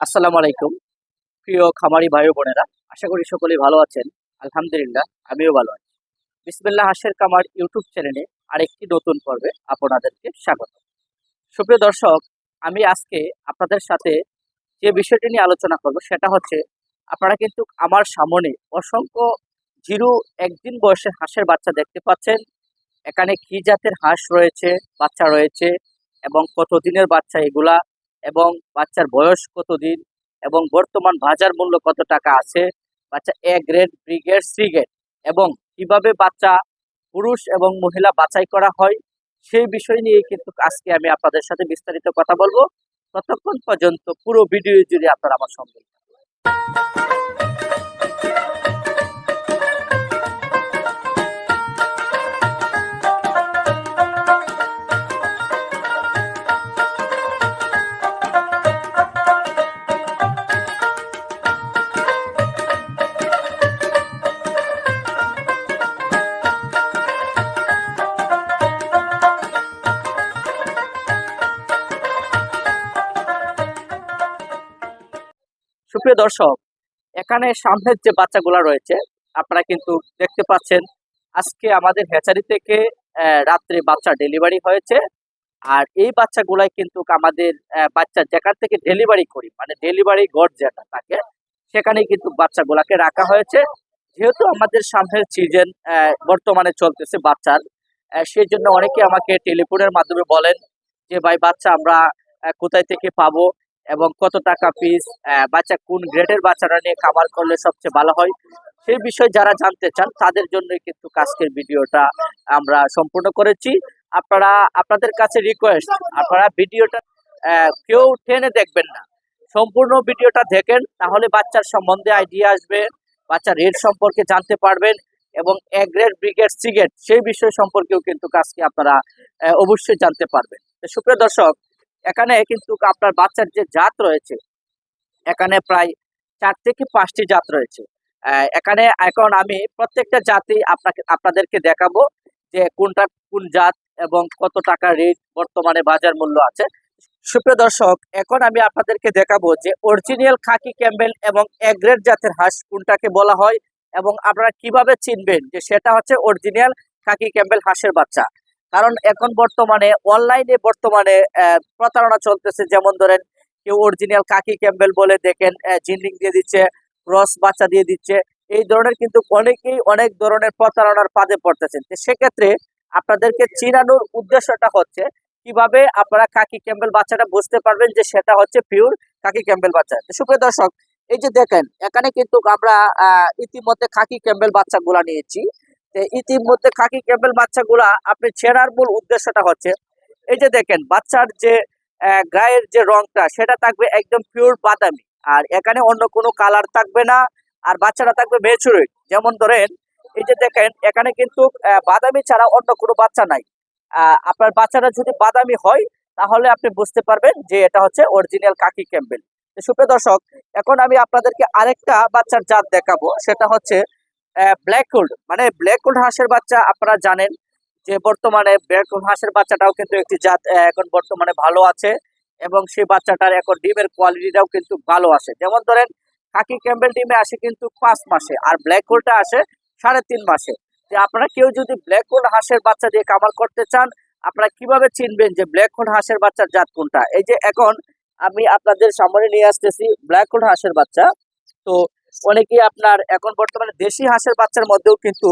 আসসালামু আলাইকুম। প্রিয় খামারি ভাই বোনেরা, আশা করি সকলেই ভালো আছেন। আলহামদুলিল্লাহ, আমিও ভালো আছি। বিসমিল্লাহ হাসের কামার ইউটিউব চ্যানেলে আরেকটি নতুন পর্বে আপনাদেরকে স্বাগত। সুপ্রিয় দর্শক, আমি আজকে আপনাদের সাথে যে বিষয়টি নিয়ে আলোচনা করব সেটা হচ্ছে, আপনারা কিন্তু আমার সামনে অসংখ্য জিরো একদিন বয়সের হাঁসের বাচ্চা দেখতে পাচ্ছেন। এখানে কি জাতের হাঁস রয়েছে, বাচ্চা রয়েছে এবং কতদিনের বাচ্চা এগুলা এবং বাচ্চার বয়স কতদিন এবং বর্তমান বাজার মূল্য কত টাকা আছে? বাচ্চা A grade B grade C grade এবং কীভাবে বাচ্চা পুরুষ এবং মহিলা বাছাই করা হয় সেই বিষয় নিয়ে কিন্তু আজকে আমি আপনাদের সাথে বিস্তারিত কথা বলব। ততক্ষণ পর্যন্ত পুরো ভিডিও জুড়ে আপনারা আমার সঙ্গে সুপ্রিয় দর্শক, এখানে সামনের যে বাচ্চাগুলা রয়েছে, আপনারা কিন্তু দেখতে পাচ্ছেন, আজকে আমাদের হ্যাচারি থেকে রাত্রে বাচ্চা ডেলিভারি হয়েছে। আর এই বাচ্চাগুলাই কিন্তু আমাদের বাচ্চা যেখান থেকে ডেলিভারি করি মানে ডেলিভারি গড় যেটা থাকে সেখানেই কিন্তু বাচ্চাগুলাকে রাখা হয়েছে। যেহেতু আমাদের সামনের সিজন বর্তমানে চলতেছে বাচ্চার সেই জন্য অনেকে আমাকে টেলিফোনের মাধ্যমে বলেন যে, ভাই বাচ্চা আমরা কোথায় থেকে পাবো? এবং কত টাকা পিস বাচ্চা কোন গ্রেডের বাচ্চারা নিয়ে খামার করলে সবচেয়ে ভালো হয়, সেই বিষয়ে যারা জানতে চান, তাদের জন্যই কিন্তু আজকের ভিডিওটা আমরা সম্পূর্ণ করেছি। আপনারা, আপনাদের কাছে রিকোয়েস্ট আপনারা ভিডিওটা কেউ টেনে দেখবেন না। সম্পূর্ণ ভিডিওটা দেখেন, তাহলে বাচ্চার সম্বন্ধে আইডিয়া আসবে, বাচ্চার রেট সম্পর্কে জানতে পারবেন এবং এ গ্রেড ব্রিগেড সিগেট সেই বিষয় সম্পর্কেও কিন্তু কাজকে আপনারা অবশ্যই জানতে পারবেন। সুপ্রিয় দর্শক এখানে কিন্তু আপনার বাচ্চার যে জাত রয়েছে, এখানে প্রায় চার থেকে পাঁচটি জাত রয়েছে। এখানে এখন আমি প্রত্যেকটা জাতি আপনাকে, আপনাদেরকে দেখাবো যে কোনটা কোন জাত এবং কত টাকা রেট বর্তমানে বাজার মূল্য আছে। সুপ্রিয় দর্শক, এখন আমি আপনাদেরকে দেখাবো যে অরিজিনাল খাকি ক্যাম্বেল এবং এগ্রেড জাতের হাঁস কোনটাকে বলা হয় এবং আপনারা কীভাবে চিনবেন যে সেটা হচ্ছে অরিজিনাল খাকি ক্যাম্বেল হাঁসের বাচ্চা। কারণ এখন বর্তমানে অনলাইনে বর্তমানে প্রতারণা চলতেছে। যেমন ধরেন, কেউ অরিজিনাল কাকি ক্যাম্বেল বলে, দেখেন জিন্ডিং দিয়ে দিচ্ছে ক্রস বাচ্চা দিয়ে দিচ্ছে। এই ধরনের কিন্তু অনেকেই অনেক ধরনের প্রতারণার পাদে পড়তেছেন। সেক্ষেত্রে আপনাদেরকে চিনানোর উদ্দেশ্যটা হচ্ছে, কীভাবে আপনারা কাকি ক্যাম্বেল বাচ্চাটা বুঝতে পারবেন যে সেটা হচ্ছে পিওর কাকি ক্যাম্বেল বাচ্চা। সুপ্রিয় দর্শক, এই যে দেখেন, এখানে কিন্তু আমরা ইতিমধ্যে খাকি ক্যাম্বেল বাচ্চাগুলা নিয়েছি। ইতিমধ্যে খাকি ক্যাম্বেল বাচ্চাগুলা আপনি ছেঁড়ার মূল উদ্দেশ্যটা হচ্ছে, এই যে দেখেন, বাচ্চার যে গায়ের যে রংটা, সেটা থাকবে একদম পিওর বাদামি। আর এখানে অন্য কোনো কালার থাকবে না, আর বাচ্চাটা থাকবে মেচুরিট যেমন ধরেন, এই যে দেখেন, এখানে কিন্তু বাদামি ছাড়া অন্য কোনো বাচ্চা নাই। আপনার বাচ্চাটা যদি বাদামি হয়, তাহলে আপনি বুঝতে পারবেন যে এটা হচ্ছে অরিজিনাল কাকি ক্যাম্বেল। সুপ্রিয় দর্শক, এখন আমি আপনাদেরকে আরেকটা বাচ্চার জাত দেখাবো, সেটা হচ্ছে ব্ল্যাক হোল্ড মানে ব্ল্যাক হোল্ড হাঁসের বাচ্চা আপনারা জানেন যে বর্তমানে ব্ল্যাক হোল্ড হাঁসের বাচ্চাটাও কিন্তু একটি জাত এখন বর্তমানে ভালো আছে এবং সেই বাচ্চাটার এখন ডিমের কোয়ালিটিটাও কিন্তু ভালো আসে যেমন ধরেন কাকি ক্যাম্বেল ডিমে আসে কিন্তু পাঁচ মাসে আর ব্ল্যাক হোলটা আসে সাড়ে তিন মাসে। যে আপনারা কেউ যদি ব্ল্যাক হোল হাঁসের বাচ্চা দিয়ে কামার করতে চান, আপনারা কীভাবে চিনবেন যে ব্ল্যাক হোল হাঁসের বাচ্চার জাত কোনটা? এই যে এখন আমি আপনাদের সামনে নিয়ে আসতেছি ব্ল্যাক হোল হাঁসের বাচ্চা। তো অনেকেই আপনার এখন বর্তমানে দেশি হাঁসের বাচ্চার মধ্যেও কিন্তু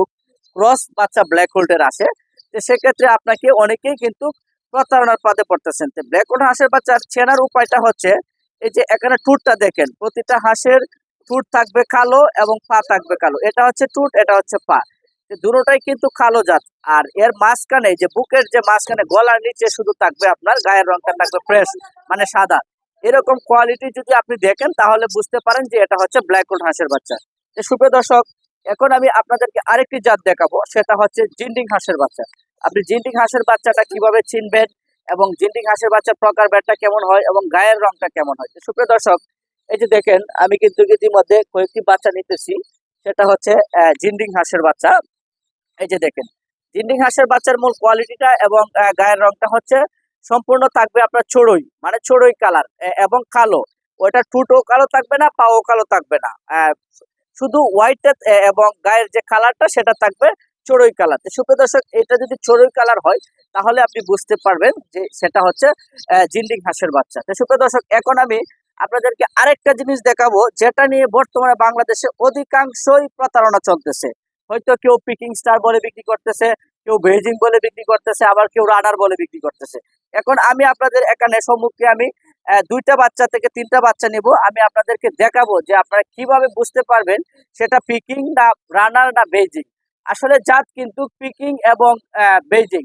ক্রস বাচ্চা ব্ল্যাক হোল্ডের আসে। তো সেক্ষেত্রে আপনাকে অনেকেই কিন্তু প্রতারণার পাতে পড়তেছেন। তো ব্ল্যাক হোল্ড হাঁসের বাচ্চার চেনার উপায়টা হচ্ছে, এই যে এখানে টুটটা দেখেন, প্রতিটা হাঁসের টুট থাকবে কালো এবং পা থাকবে কালো। এটা হচ্ছে টুট এটা হচ্ছে পা। তো দুটোটাই কিন্তু কালো জাত। আর এর মাঝখানে যে বুকের যে মাঝখানে, গলার নিচে শুধু থাকবে আপনার, গায়ের রংটা থাকবে ফ্রেশ মানে সাদা। এরকম কোয়ালিটি যদি আপনি দেখেন, তাহলে বুঝতে পারেন যে এটা হচ্ছে ব্ল্যাক হোল হাঁসের বাচ্চা। সুপ্রিয় দর্শক, এখন আমি আপনাদেরকে আরেকটি জাত দেখাবো, সেটা হচ্ছে জিন্ডিং হাঁসের বাচ্চা। আপনি জিন্ডিং হাঁসের বাচ্চাটা কীভাবে চিনবেন এবং জিন্ডিং হাঁসের বাচ্চার প্রকার ব্যাটটা কেমন হয় এবং গায়ের রংটা কেমন হয়? সুপ্রিয় দর্শক, এই যে দেখেন, আমি কিন্তু ইতিমধ্যে কয়েকটি বাচ্চা নিতেছি। সেটা হচ্ছে জিন্ডিং হাঁসের বাচ্চা। এই যে দেখেন, জিন্ডিং হাঁসের বাচ্চার মূল কোয়ালিটিটা এবং গায়ের রংটা হচ্ছে সম্পূর্ণ থাকবে আপনার চড়ুই মানে চড়ুই কালার এবং কালো। ওইটা ঠুটও কালো থাকবে না, পাও কালো থাকবে না। শুধু হোয়াইট এবং গায়ের যে কালারটা সেটা থাকবে চড়ুই কালার সুপ্রিয় দর্শক, এটা যদি চড়ুই কালার হয়, তাহলে আপনি বুঝতে পারবেন যে সেটা হচ্ছে জিন্ডিং হাঁসের বাচ্চা। তো সুপ্রিয় দর্শক, এখন আমি আপনাদেরকে আরেকটা জিনিস দেখাবো, যেটা নিয়ে বর্তমানে বাংলাদেশে অধিকাংশই প্রতারণা চলতেছে। হয়তো কেউ পিকিং স্টার বলে বিক্রি করতেছে কেউ বেজিং বলে বিক্রি করতেছে, আবার কেউ রানার বলে বিক্রি করতেছে। এখন আমি আপনাদের এখানে সম্মুখে আমি দুইটা বাচ্চা থেকে তিনটা বাচ্চা নিব। আমি আপনাদেরকে দেখাবো যে আপনারা কীভাবে বুঝতে পারবেন সেটা পিকিং না রানার না বেজিং আসলে জাত কিন্তু পিকিং এবং বেজিং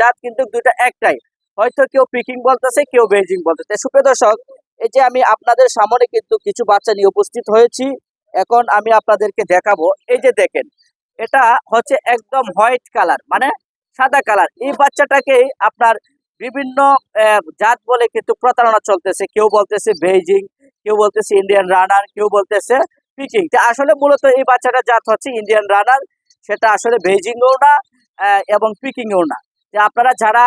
জাত কিন্তু দুইটা একটাই। হয়তো কেউ পিকিং বলতেছে, কেউ বেজিং বলতেছে। সুপ্রিয় দর্শক, এই যে আমি আপনাদের সামনে কিন্তু কিছু বাচ্চা নিয়ে উপস্থিত হয়েছি। এখন আমি আপনাদেরকে দেখাবো। এই যে দেখেন এটা হচ্ছে একদম হোয়াইট কালার মানে সাদা কালার। এই বাচ্চাটাকে আপনার বিভিন্ন জাত বলে কিন্তু প্রতারণা চলতেছে। কেউ বলতেছে বেইজিং, কেউ বলতেছে ইন্ডিয়ান রানার, কেউ বলতেছে পিকিং। আসলে মূলত এই বাচ্চাটা জাত হচ্ছে ইন্ডিয়ান রানার। সেটা আসলে বেইজিংও না এবং পিকিংও না। যে আপনারা যারা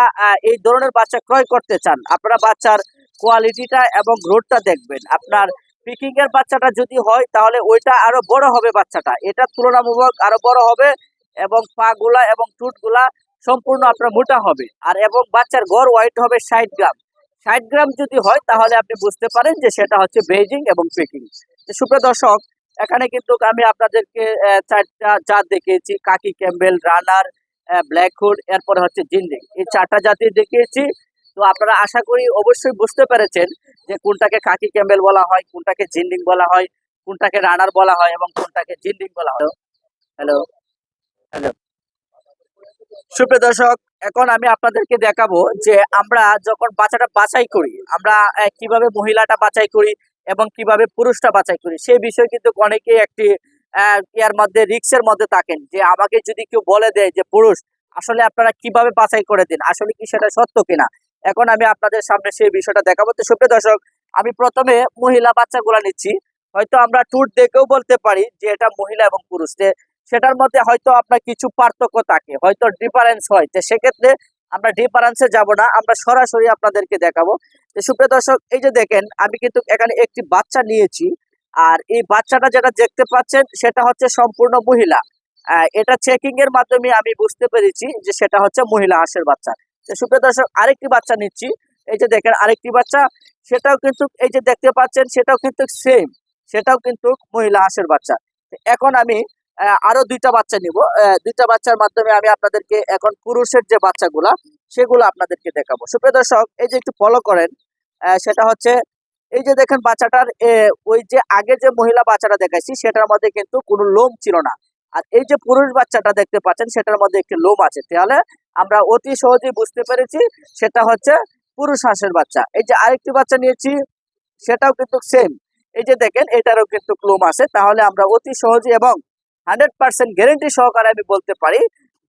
এই ধরনের বাচ্চা ক্রয় করতে চান, আপনারা বাচ্চার কোয়ালিটিটা এবং গ্রোথটা দেখবেন। আপনার পিকিং এর বাচ্চাটা যদি হয়, তাহলে ওইটা আরও বড় হবে বাচ্চাটা। এটা তুলনামূলক আরও বড় হবে এবং পা গুলা এবং টুটগুলা সম্পূর্ণ আপনার মোটা হবে। আর এবং বাচ্চার গড় ওয়াইট হবে ষাট গ্রাম। ষাট গ্রাম যদি হয়, তাহলে আপনি বুঝতে পারেন যে সেটা হচ্ছে বেজিং এবং পিকিং সুপ্রিয় দর্শক, এখানে কিন্তু আমি আপনাদেরকে চারটা জাত দেখিয়েছি। কাকি ক্যাম্বেল, রানার ব্ল্যাক হুড, এরপরে হচ্ছে জিন্ডিং এই চারটা জাতি দেখিয়েছি। তো আপনারা আশা করি অবশ্যই বুঝতে পেরেছেন যে কোনটাকে কাকি ক্যাম্বেল বলা হয়, কোনটাকে জিন্ডিং বলা হয়, কোনটাকে রানার বলা হয় এবং কোনটাকে জিন্ডিং বলা হয়। হ্যালো হ্যালো সুপ্রিয় দর্শক, এখন আমি আপনাদেরকে দেখাবো যে আমরা যখন বাচ্চাটা বাছাই করি, আমরা কীভাবে মহিলাটা বাছাই করি এবং কীভাবে পুরুষটা বাছাই করি সেই বিষয়ে কিন্তু অনেকেই একটি ইয়ার মধ্যে, রিক্সের মধ্যে থাকেন যে আমাকে যদি কেউ বলে দেয় যে, পুরুষ, আসলে আপনারা কীভাবে বাছাই করে দিন? আসলে কি সেটা সত্য কিনা? এখন আমি আপনাদের সামনে সেই বিষয়টা দেখাবো। তো সুপ্রিয় দর্শক, আমি প্রথমে মহিলা বাচ্চাগুলা নিচ্ছি। হয়তো আমরা টুট দেখেও বলতে পারি যে এটা মহিলা এবং পুরুষ। সেটার মধ্যে হয়তো আপনার কিছু পার্থক্য থাকে, হয়তো ডিফারেন্স হয়। তো সেক্ষেত্রে আমরা ডিফারেন্সে যাব না, আমরা সরাসরি আপনাদেরকে দেখাবো। তো সুপ্রিয় দর্শক, এই যে দেখেন, আমি কিন্তু এখানে একটি বাচ্চা নিয়েছি। আর এই বাচ্চাটা যেটা দেখতে পাচ্ছেন, সেটা হচ্ছে সম্পূর্ণ মহিলা। এটা চেকিং এর মাধ্যমে আমি বুঝতে পেরেছি যে সেটা হচ্ছে মহিলা হাঁসের বাচ্চা। সুপ্রিয় দর্শক, আরেকটি বাচ্চা নিচ্ছি। এই যে দেখেন, আরেকটি বাচ্চা। সেটাও কিন্তু এই যে দেখতে পাচ্ছেন, সেটাও কিন্তু সেম সেটাও কিন্তু মহিলা হাঁসের বাচ্চা। এখন আমি আরও দুইটা বাচ্চা নিব। দুইটা বাচ্চার মাধ্যমে আমি আপনাদেরকে এখন পুরুষের যে বাচ্চাগুলা, সেগুলো আপনাদেরকে দেখাবো। সুপ্রিয় দর্শক, এই যে একটু ফলো করেন সেটা হচ্ছে, এই যে দেখেন বাচ্চাটার ওই যে আগে যে মহিলা বাচ্চাটা দেখাইছি, সেটার মধ্যে কিন্তু কোনো লোম ছিল না। আর এই যে পুরুষ বাচ্চাটা দেখতে পাচ্ছেন, সেটার মধ্যে একটি লোম আছে। তাহলে আমরা অতি সহজেই বুঝতে পেরেছি, সেটা হচ্ছে পুরুষ হাঁসের বাচ্চা। এই যে আরেকটি বাচ্চা নিয়েছি, সেটাও কিন্তু সেম এই যে দেখেন, এটারও কিন্তু লোম আছে। তাহলে আমরা অতি সহজে এবং হান্ড্রেড পার্সেন্ট গ্যারেন্টি সহকারে আমি বলতে পারি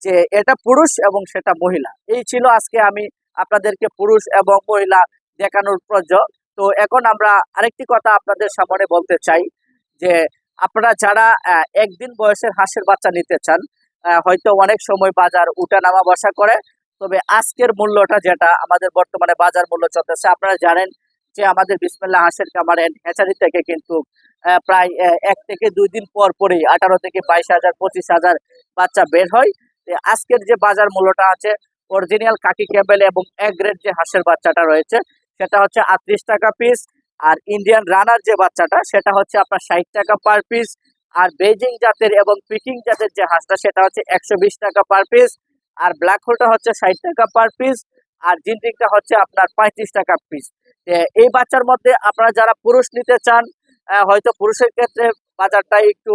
যে এটা পুরুষ এবং সেটা মহিলা। এই ছিল আজকে আমি আপনাদেরকে পুরুষ এবং মহিলা দেখানোর প্রয়োজন। তো এখন আমরা আরেকটি কথা আপনাদের সামনে বলতে চাই যে আপনারা যারা একদিন বয়সের হাঁসের বাচ্চা নিতে চান হয়তো অনেক সময় বাজার উঠা নামা বসা করে, তবে আজকের মূল্যটা যেটা, আমাদের বর্তমানে বাজার মূল্য চলতেছে, আপনারা জানেন যে আমাদের বিসমিল্লা হাঁসের কামার এন্ড হ্যাচারি থেকে কিন্তু প্রায় এক থেকে দুই দিন পর পরেই আঠারো থেকে বাইশ হাজার, পঁচিশ হাজার বাচ্চা বের হয়। আজকের যে বাজার মূল্যটা আছে অরিজিনাল কাকি ক্যাবেল এবং এক গ্রেড যে হাঁসের বাচ্চাটা রয়েছে, সেটা হচ্ছে আটত্রিশ টাকা পিস আর ইন্ডিয়ান রানার যে বাচ্চাটা, সেটা হচ্ছে আপনার ষাট টাকা পার পিস আর বেজিং জাতের এবং পিকিং জাতের যে হাঁসটা, সেটা হচ্ছে একশো বিশ টাকা পার পিস আর ব্ল্যাক হোলটা হচ্ছে ষাট টাকা পার পিস আর জিনটিংটা হচ্ছে আপনার পঁয়ত্রিশ টাকা পিস এই বাচ্চার মধ্যে আপনারা যারা পুরুষ নিতে চান হয়তো পুরুষের ক্ষেত্রে বাজারটা একটু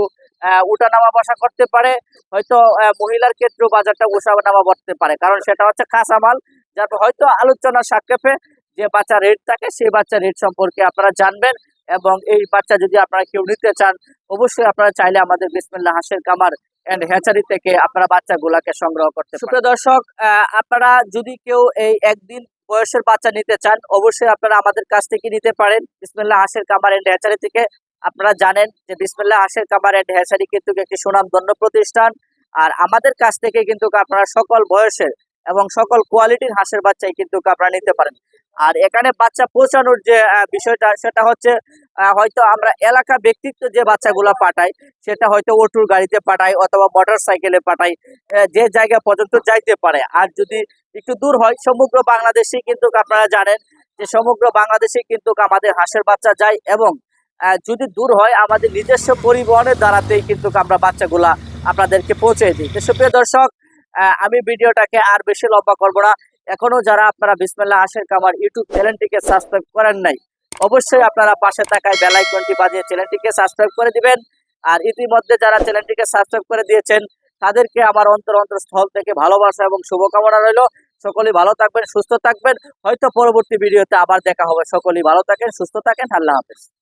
উঠানামা বসা করতে পারে। হয়তো মহিলার ক্ষেত্রেও বাজারটা উঠা নামা করতে পারে। কারণ সেটা হচ্ছে কাঁচামাল যার হয়তো আলোচনার সাক্ষেপে যে বাচ্চা রেট থাকে সেই বাচ্চা রেট সম্পর্কে আপনারা জানবেন এবং এই বাচ্চা যদি আপনারা কেউ নিতে চান অবশ্যই আপনারা চাইলে আমাদের বিসমিল্লা হাঁসের কামার এন্ড হ্যাচারি থেকে আপনারা বাচ্চাগুলাকে সংগ্রহ করতে সুপ্রিয় দর্শক আপনারা যদি কেউ এই একদিন বয়সের বাচ্চা নিতে চান অবশ্যই আপনারা আমাদের কাছ থেকে নিতে পারেন বিসমিল্লা হাঁসের কামার এন্ড হ্যাচারি থেকে। আপনারা জানেন যে বিসমিল্লা হাঁসের কামার এন্ড হ্যাচারি কিন্তু একটি সুনামধন্য প্রতিষ্ঠান। আর আমাদের কাছ থেকে কিন্তু আপনারা সকল বয়সের এবং সকল কোয়ালিটির হাঁসের বাচ্চাই কিন্তু আপনারা নিতে পারেন। আর এখানে বাচ্চা পৌঁছানোর যে বিষয়টা, সেটা হচ্ছে হয়তো আমরা এলাকা ব্যক্তিত্ব যে বাচ্চাগুলো পাঠাই, সেটা হয়তো অটোর গাড়িতে পাঠাই অথবা মোটর সাইকেলে পাঠাই যে জায়গা পর্যন্ত যাইতে পারে। আর যদি একটু দূর হয়, সমগ্র বাংলাদেশে কিন্তু আপনারা জানেন যে, সমগ্র বাংলাদেশে কিন্তু আমাদের হাঁসের বাচ্চা যায় এবং যদি দূর হয়, আমাদের নিজস্ব পরিবহনের দ্বারাতেই কিন্তু আমরা বাচ্চাগুলা আপনাদেরকে পৌঁছে দিই। সুপ্রিয় দর্শক আমি ভিডিওটাকে আর বেশি লম্বা করব না। এখনও যারা আপনারা বিসমিল্লাহ আশের কামার ইউটিউব চ্যানেলটিকে সাবস্ক্রাইব করেন নাই, অবশ্যই আপনারা পাশে থাকায় বেল আইকনটি বাজিয়ে চ্যানেলটিকে সাবস্ক্রাইব করে দিবেন। আর ইতিমধ্যে যারা চ্যানেলটিকে সাবস্ক্রাইব করে দিয়েছেন, তাদেরকে আমার অন্তর অন্তরস্থল থেকে ভালোবাসা এবং শুভকামনা রইল। সকলেই ভালো থাকবেন, সুস্থ থাকবেন। হয়তো পরবর্তী ভিডিওতে আবার দেখা হবে। সকলেই ভালো থাকেন, সুস্থ থাকেন। আল্লাহ হাফেজ।